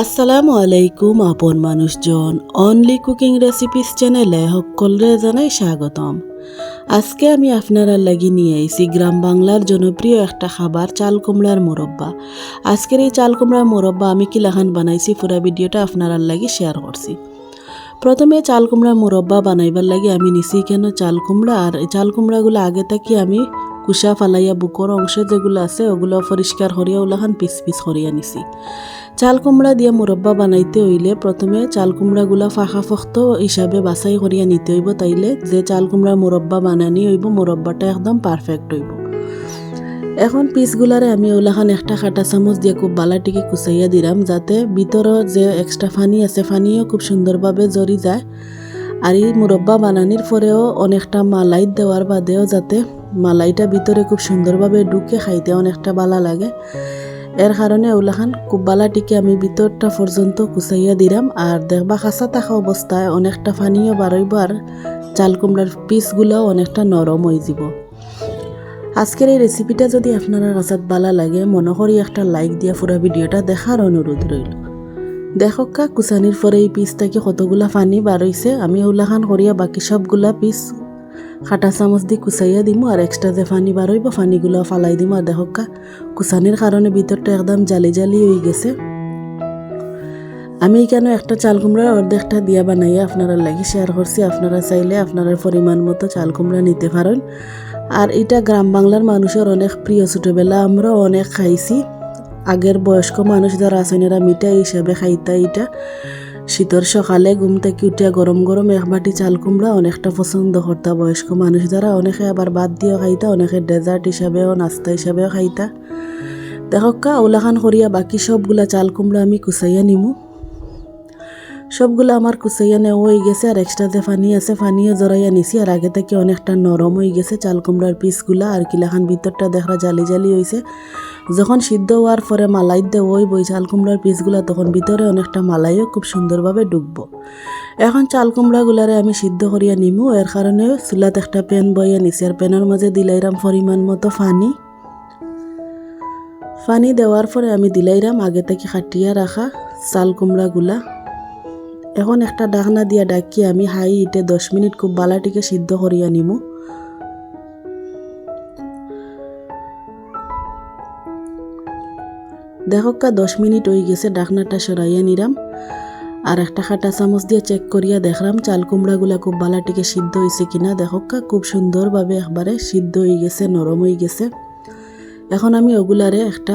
আসসালামু আলাইকুম আপন মানুষজন। অনলি কুকিং রেসিপিস চ্যানেলে সকলরে জানাই স্বাগতম। আজকে আমি আপনারা লাগি নিয়ে আইছি গ্রাম বাংলার জনপ্রিয় একটা খাবার চাল কুমড়ার মোরব্বা। আজকের এই চাল কুমড়ার মোরব্বা আমি কিলাখান বানাইছি, পুরা ভিডিওটা আপনারা লাগি শেয়ার করছি। প্রথমে চাল কুমড়া মোরব্বা বানাইবার লাগে আমি নিছি কেন চাল কুমড়া আর চাল কুমড়াগুলো আগে থাকি আমি কুসা ফালাইয়া বুকর অংশ যেগুলো আছে ওগুলো পরিষ্কার করিয়া ওলাখান পিস পিস করিয়া নিছি চাল কুমড়া দিয়ে মুরব্বা বানাইতে হইলে প্রথমে চাল কুমড়াগুলা ফাঁকা ফক্ত হিসাবে বাছাই করিয়া নিতে হইব তাইলে। যে চাল কুমড়া মুরব্বা বানানি হইব মুরব্বাটা একদম পারফেক্ট হইব। এখন পিসগুলারে আমি ওলাখান একটা কাটা চামচ দিয়ে খুব বালাটিকে কুচাইয়া দিলাম যাতে ভিতৰৰ যে এক্সট্রা ফানি আছে, ফানিও খুব সুন্দরভাবে জড়ি যায়। আর এই মুরব্বা বানানির পরেও অনেকটা মালাই দেওয়ার বাদেও যাতে মালাইটা ভিতরে খুব সুন্দরভাবে ঢুকে খাইতে অনেকটা বালা লাগে। এর কারণে ওলাখান খুব বালাটিকে আমি ভিতরটা পর্যন্ত কুচাইয়া দিলাম। আর দেখবা খাসা থাকা অবস্থায় অনেকটা ফানিও বাড়ইব আর চাল কুমড়ার পিসগুলোও অনেকটা নরম হয়ে যাব। আজকের এই রেসিপিটা যদি আপনারা কাছে বালা লাগে, মনে করি একটা লাইক দিয়া পুরা ভিডিওটা দেখার অনুরোধ রইল। দেখক কা কুচানির পরে এই পিসটাকে কতগুলা পানি বার হইছে, আমি ওলাখান করিয়া বাকি সবগুলা পিস খাটা চামচ দি কুচাইয়া দিম আর এক্সট্রা যে পানি বার হইব পানিগুলো ফালাই দিম আর দেখক কুচানির কারণে ভিতরটা একদম জালি জালি হয়ে গেছে। আমি কেন একটা চাল কুমড়ার অর্ধেকটা দিয়া বানাইয়া আপনারা লাগি শেয়ার করছি আপনারা চাইলে আপনারা পরিমাণ মতো চাল কুমড়া নিতে পারেন আর এটা গ্রাম বাংলার মানুষের অনেক প্রিয় ছোটোবেলা আমরা অনেক খাইছি। আগের বয়স্ক মানুষ যারা আছেন এরা মিঠাই হিসাবে খাইতা এটা শীতর সকালে ঘুম থেকে উঠিয়া গরম গরম এক বাটি চাল কুমড়া অনেকটা পছন্দ করতা বয়স্ক মানুষ যারা অনেকে আবার বাদ দিয়ে খাইতা, অনেকে ডেজার্ট হিসাবেও, নাস্তা হিসাবেও খাইতা। দেখকা ওলাখান করিয়া বাকি সবগুলা চাল কুমড়া আমি কুচাইয়া নিমু। সবগুলো আমার কুচাইয়া নেওয়া হয়ে গেছে, আর এক্সট্রা যে ফানি আছে, ফানিও জড়াইয়া নিছি, আর আগে থেকে অনেকটা নরম হয়ে গেছে চাল কুমড়ার পিসগুলা, আর কিলাখান ভিতরটা দেখা জালি জালি হয়েছে যখন সিদ্ধ হওয়ার পরে মালাই দেওয়া ওই চাল কুমড়ার পিসগুলা তখন ভিতরে অনেকটা মালাইও খুব সুন্দরভাবে ডুববো। এখন চাল কুমড়াগুলারে আমি সিদ্ধ করিয়া নিমু, এর কারণে চুলাত একটা প্যান বইয়া নিছি, আর প্যানের মাঝে দিলাইরাম পরিমাণ মতো ফানি। ফানি দেওয়ার পরে আমি দিলাইরাম, আগে থেকে খাটিয়া রাখা চাল কুমড়াগুলা। এখন একটা ডাকনা দিয়া ডাকি আমি হাই ইটে দশ মিনিট খুব বালাটিকে সিদ্ধ করিয়া নিমু। দেখকা দশ মিনিট হয়ে গেছে ডাকনাটা সরাইয়া নিলাম আর একটা খাটা চামচ দিয়ে চেক করিয়া দেখলাম চাল কুমড়াগুলা খুব বালাটিকে সিদ্ধ হয়েছে কিনা। দেখকা খুব সুন্দরভাবে একবারে সিদ্ধ হয়ে গেছে, নরম হয়ে গেছে। এখন আমি ওগুলারে একটা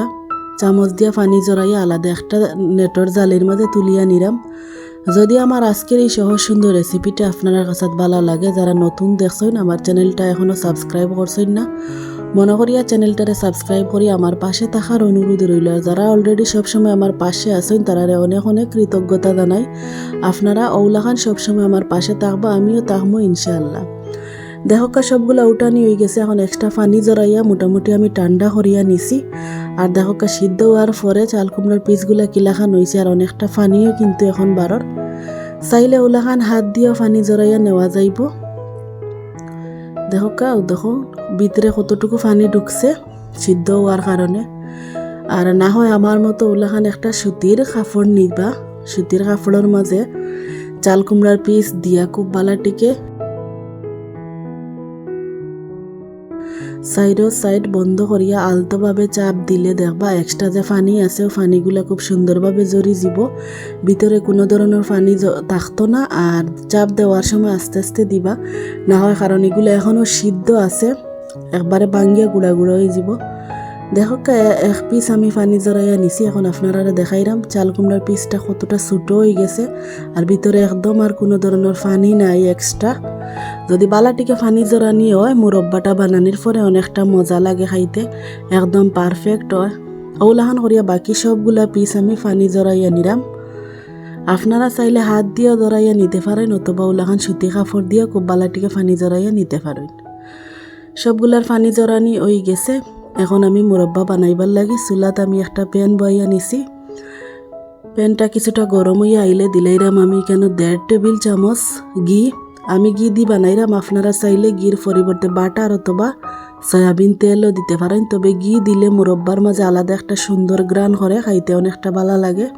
চামচ দিয়া পানি জড়াইয়া আলাদা একটা নেটর জালের মাঝে তুলিয়া নিলাম যদি আমার আজকের এই সহজ সুন্দর রেসিপিটা আপনারা কাছে ভালো লাগে, যারা নতুন দেখছেন, আমার চ্যানেলটা এখনও সাবস্ক্রাইব করছেন না, মনে করিয়া চ্যানেলটারে সাবস্ক্রাইব করি, আমার পাশে থাকার অনুরোধ রইল। যারা অলরেডি সবসময় আমার পাশে আছেন, তারারে অনেক অনেক কৃতজ্ঞতা জানাই। আপনারা ওলাখান সবসময় আমার পাশে থাকব, আমিও থাকব ইনশাআল্লাহ। দেখকা সবগুলা উঠানি হয়ে গেছে, এখন এক্সট্রা পানি জড়াইয়া মোটামুটি আমি ঠান্ডা করিয়া নিছি। আর দেখকা সিদ্ধ হওয়ার পরে চাল কুমড়ার পিসগুলা কিলাখান হয়েছে আর অনেকটা পানিও কিন্তু এখন বারর। চাইলে ওলাখান হাত দিয়েও পানি জড়াইয়া নেওয়া যাইব। দেখকা দেখো, ভিতরে কতটুকু পানি ঢুকছে সিদ্ধ হওয়ার কারণে। আর না হয় আমার মতো ওলাখান একটা সুতির কাপড় নিবা। সুতির কাপড়ের মাঝে চাল কুমড়ার পিস দিয়া খুব বালাটিকে সাইডও সাইড বন্ধ করিয়া আলতোভাবে চাপ দিলে দেখবা এক্সট্রা যে পানি আছে, ও পানিগুলা খুব সুন্দরভাবে জড়ি যাব ভিতরে কোনো ধরনের পানি থাকতো না আর চাপ দেওয়ার সময় আস্তে আস্তে দিবা। না হয় কারণ এগুলো এখনও সিদ্ধ আছে। একবারে ভাঙ্গিয়া গুঁড়া গুঁড়া হয়ে যাব দেখো এক পিস আমি পানি জড়াইয়া নিছি এখন আপনারা দেখাইলাম চাল কুমড়ার পিসটা কতটা ছোটো হয়ে গেছে। আর ভিতরে একদম আর কোনো ধরনের পানি নাই এক্সট্রা যদি বালাটিকে পানি জড়ানি হয়, মুরব্বাটা বানানির পরে অনেকটা মজা লাগে খাইতে। একদম পারফেক্ট হয়। ওলাহান করিয়া বাকি সবগুলা পিস আমি পানি জড়াইয়া নিলাম আপনারা চাইলে হাত দিয়ে জড়াইয়া নিতে পারেন, অথবা ওলাহান সুতি কাপড় দিয়ে খুব বালাটিকে পানি জড়াইয়া নিতে পারেন। সবগুলার পানি জড়ানি ওই গেছে। এখন আমি মুরব্বা বানাইবার লাগি, চুলাত আমি একটা প্যান বইয়া নিছি। প্যানটা কিছুটা গরম হইয়া আইলে দিলাইরাম আমি কেন দেড় টেবিল চামচ ঘি। আমি গি দি নাইরাম আপনারা চাইলে গির পরিবর্তে বাটার অথবা সয়াবিন তেলও দিতে পারেন। তবে গি দিলে মুরব্বার মাঝে আলাদা একটা সুন্দর গ্রান করে, খাইতে অনেকটা ভালো লাগে।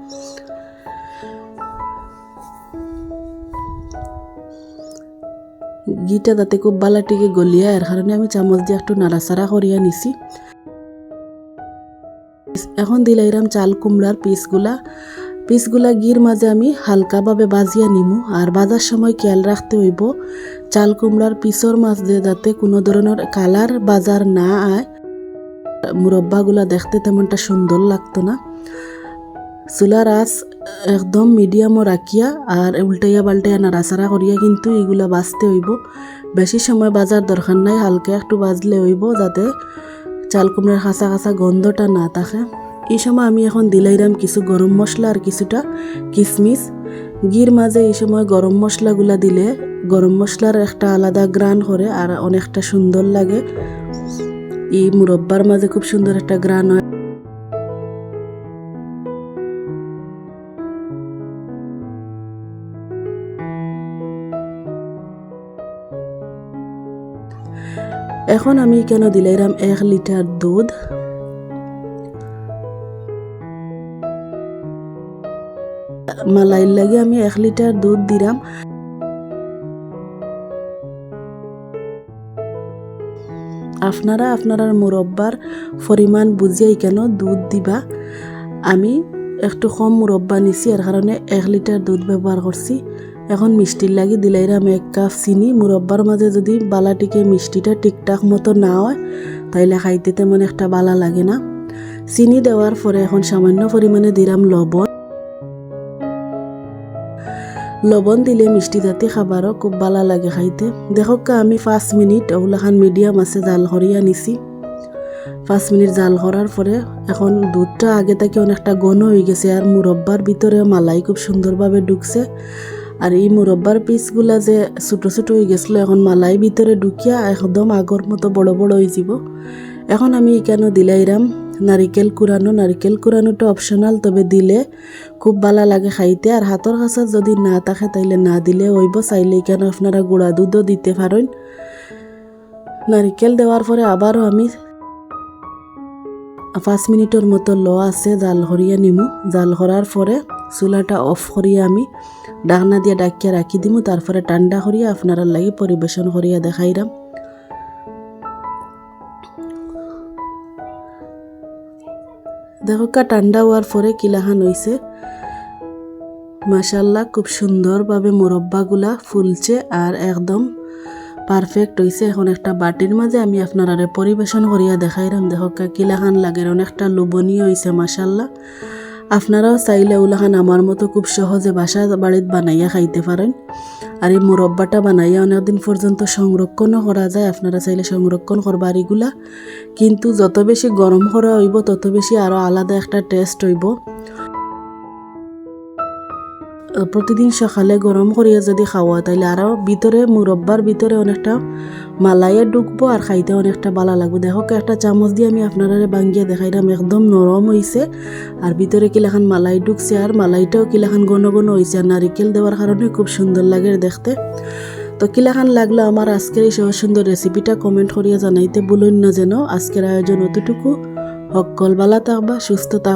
গিটা তাতে খুব বালাটিকে গলিয়া, এর কারণে আমি চামচ দিয়ে একটু নাড়াচাড়া করিয়া নিছি। এখন দিলাইরাম চাল কুমড়ার পিসগুলা। পিসগুলা গির মাঝে আমি হালকাভাবে বাজিয়া নিমু, আর বাজার সময় খেয়াল রাখতে হইব, চাল কুমড়ার পিসর মাঝে যাতে কোনো ধরনের কালার বাজার না আয়। মুরব্বাগুলা দেখতে তেমনটা সুন্দর লাগতো না। চুলার আঁচ একদম মিডিয়ামও রাখিয়া, আর উল্টাইয়া পাল্টাইয়া নাড়াচাড়া করিয়া কিন্তু এগুলা বাজতে হইব। বেশি সময় বাজার দরকার নাই, হালকা একটু বাজলে হইব, যাতে চাল কুমড়ার কাঁচা কাঁচা গন্ধটা না থাকে। এই সময় আমি এখন দিলাইরাম কিছু গরম মশলা আর কিছুটা কিশমিশ গির মাঝে এই সময় গরম মশলাগুলা দিলে গরম মশলার একটা আলাদা গ্রান করে আর অনেকটা সুন্দর লাগে। এই মুরব্বার মাঝে খুব সুন্দর একটা গ্রান হয়। এখন আমি কেন দিলাইরাম এক লিটার দুধ? মালাইর লাগে আমি এক লিটার দুধ দিলাম আপনারা আপনার মুরব্বার পরিমাণ বুঝিয়াই কেন দুধ দিবা? আমি একটু কম মুরব্বা নিছি, এর কারণে এক লিটার দুধ ব্যবহার করছি। এখন মিষ্টির লাগি দিলাইরাম এক কাপ চিনি। মুরব্বার মাঝে যদি বালাটিকে মিষ্টিটা ঠিকঠাক মতো না হয়, তাইলে খাইতে তেমন একটা বালা লাগে না। চিনি দেওয়ার পরে এখন সামান্য পরিমাণে দিলাম লবণ। লবণ দিলে মিষ্টি জাতি খাবারও খুব ভালো লাগে খাইতে। দেখক আমি পাঁচ মিনিট ওগুলাখান মিডিয়াম আছে জাল করিয়া নিছি পাঁচ মিনিট জাল করার পরে এখন দুধটা আগে থেকে অনেকটা ঘন হয়ে গেছে আর মুরব্বার ভিতরে মালাই খুব সুন্দরভাবে ঢুকছে আর এই মুরব্বার পিসগুলা যে ছোটো ছোটো হয়ে গেছিল, এখন মালাই ভিতরে ঢুকিয়া একদম আগর মতো বড় বড় হয়ে যাব। এখন আমি এখানে দিলাইরাম নারিকেল কুড়ানো, নারিকেল কুড়ানোটা অপশনাল তবে দিলে খুব ভালো লাগে খাইতে। আর হাতর কাছে যদি না থাকে তাইলে না দিলে হইব। চাইলে এখানে আপনারা গুঁড়া দুধও দিতে পারেন নারিকেল দেওয়ার পরে আবারও আমি পাঁচ মিনিটের মতো ল আছে জাল করিয়া নিমু। জাল করার পরে চুলাটা অফ করিয়া আমি ডাকনা দিয়ে ডাকিয়া রাখি দিমু। তারপরে ঠান্ডা করিয়া আপনারা লাগি পরিবেশন করিয়া দেখাইরাম দেখো কা ঠান্ডা হওয়ার পরে কিলাহান হইছে মাসাল্লাহ খুব সুন্দরভাবে মুরব্বাগুলা ফুলছে আর একদম পারফেক্ট হয়েছে। এখন একটা বাটির মাঝে আমি আপনারা পরিবেশন করিয়া দেখাইলাম দেখো কিলাহান লাগে, অনেকটা লোভনীয় হয়েছে মাসাল্লাহ আপনারাও চাইলে ওলাখান আমার মতো খুব সহজে বাসা বাড়িত বানাইয়া খাইতে পারেন। আর এই মুরব্বাটা বানাইয়া অনেকদিন পর্যন্ত সংরক্ষণও করা যায়। আপনারা চাইলে সংরক্ষণ করবার এগুলা কিন্তু যত বেশি গরম করা হইব, তত বেশি আরও আলাদা একটা টেস্ট হইব। প্রতিদিন সকালে গরম করিয়া যদি খাওয়া, তাইলে আরও ভিতরে মুরব্বার ভিতরে অনেকটা মালাইয়ে ঢুকবো আর খাইতে অনেকটা ভালো লাগবে। দেখো একটা চামচ দিয়ে আমি আপনারা বাঙ্গিয়া দেখাইলাম একদম নরম হইছে আর ভিতরে কিলাখান মালাই ঢুকছে আর মালাইটাও কিলাখান ঘন ঘন হয়েছে আর নারিকেল দেওয়ার কারণে খুব সুন্দর লাগে দেখতে। তো কিলাখান লাগল আমার আজকের এই সহজ সুন্দর রেসিপিটা কমেন্ট করিয়া জানাইতে বলুন না যেন আজকের আয়োজন অতটুকু। সকল ভালো থাকবা, সুস্থ থাকবা